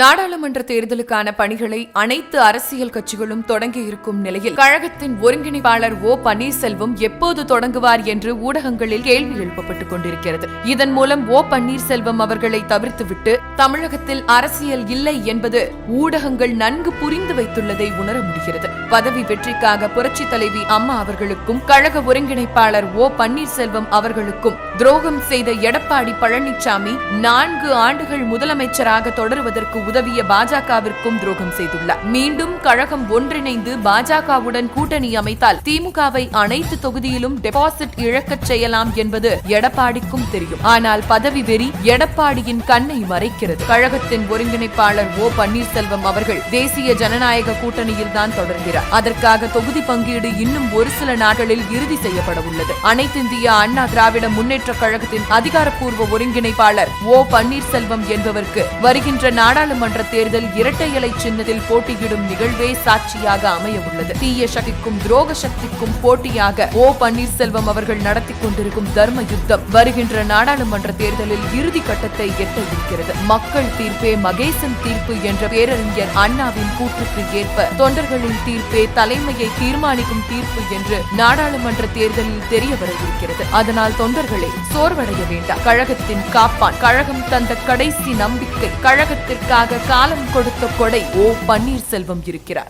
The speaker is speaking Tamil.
நாடாளுமன்ற தேர்தலுக்கான பணிகளை அனைத்து அரசியல் கட்சிகளும் தொடங்கி இருக்கும் நிலையில் கழகத்தின் ஒருங்கிணைப்பாளர் ஓ பன்னீர்செல்வம் எப்போது தொடங்குவார் என்று ஊடகங்களில் கேள்வி எழுப்பப்பட்டுக் கொண்டிருக்கிறது. இதன் மூலம் ஓ பன்னீர்செல்வம் அவர்களை தவிர்த்துவிட்டு தமிழகத்தில் அரசியல் இல்லை என்பது ஊடகங்கள் நன்கு புரிந்து வைத்துள்ளதை உணர முடிகிறது. பதவி வெற்றிக்காக புரட்சித் தலைவி அம்மா அவர்களுக்கும் கழக ஒருங்கிணைப்பாளர் ஓ பன்னீர்செல்வம் அவர்களுக்கும் துரோகம் செய்த எடப்பாடி பழனிசாமி நான்கு ஆண்டுகள் முதலமைச்சராக தொடருவதற்கு உதவிய பாஜகவிற்கும் துரோகம் செய்துள்ளார். மீண்டும் கழகம் ஒன்றிணைந்து பாஜகவுடன் கூட்டணி அமைத்தால் திமுகவை அனைத்து தொகுதியிலும் டெபாசிட் இழக்கச் செய்யலாம் என்பது எடப்பாடிக்கும் தெரியும். ஆனால் பதவி வெறி எடப்பாடியின் கண்ணை மறைக்கிறது. கழகத்தின் ஒருங்கிணைப்பாளர் ஓ பன்னீர்செல்வம் அவர்கள் தேசிய ஜனநாயக கூட்டணியில் தான் தொடர்கிறார். அதற்காக தொகுதி பங்கீடு இன்னும் ஒரு சில நாட்களில் இறுதி செய்யப்பட உள்ளது அனைத்திந்திய அண்ணா திராவிட முன்னேற்ற கழகத்தின் அதிகாரப்பூர்வ ஒருங்கிணைப்பாளர் ஓ பன்னீர்செல்வம் என்பவருக்கு வருகின்ற நாடாளுமன்ற நாடாளுமன்ற தேர்தல் இரட்டை இலை சின்னத்தில் போட்டியிடும் நிகழ்வே சாட்சியாக அமைய உள்ளது தீய சக்திக்கும் துரோக சக்திக்கும் போட்டியாக ஓ. பன்னீர்செல்வம் அவர்கள் நடத்தி கொண்டிருக்கும் தர்ம யுத்தம் வருகின்ற நாடாளுமன்ற தேர்தலில் இறுதி கட்டத்தை எட்ட இருக்கிறது மக்கள் தீர்ப்பே மகேசன் தீர்ப்பு என்ற பேரறிஞர் அண்ணாவின் கூற்றுக்கு ஏற்ப தொண்டர்களின் தீர்ப்பே தலைமையை தீர்மானிக்கும் தீர்ப்பு என்று நாடாளுமன்ற தேர்தலில் தெரிய வர இருக்கிறது அதனால் தொண்டர்களே சோர்வடைய வேண்டாம். கழகத்தின் காப்பான். கழகம் தந்த கடைசி நம்பிக்கை. கழகத்திற்கு கழகத்திற்காக காலம் கொடுத்த கொடை ஓ பன்னீர்செல்வம் இருக்கிறார்.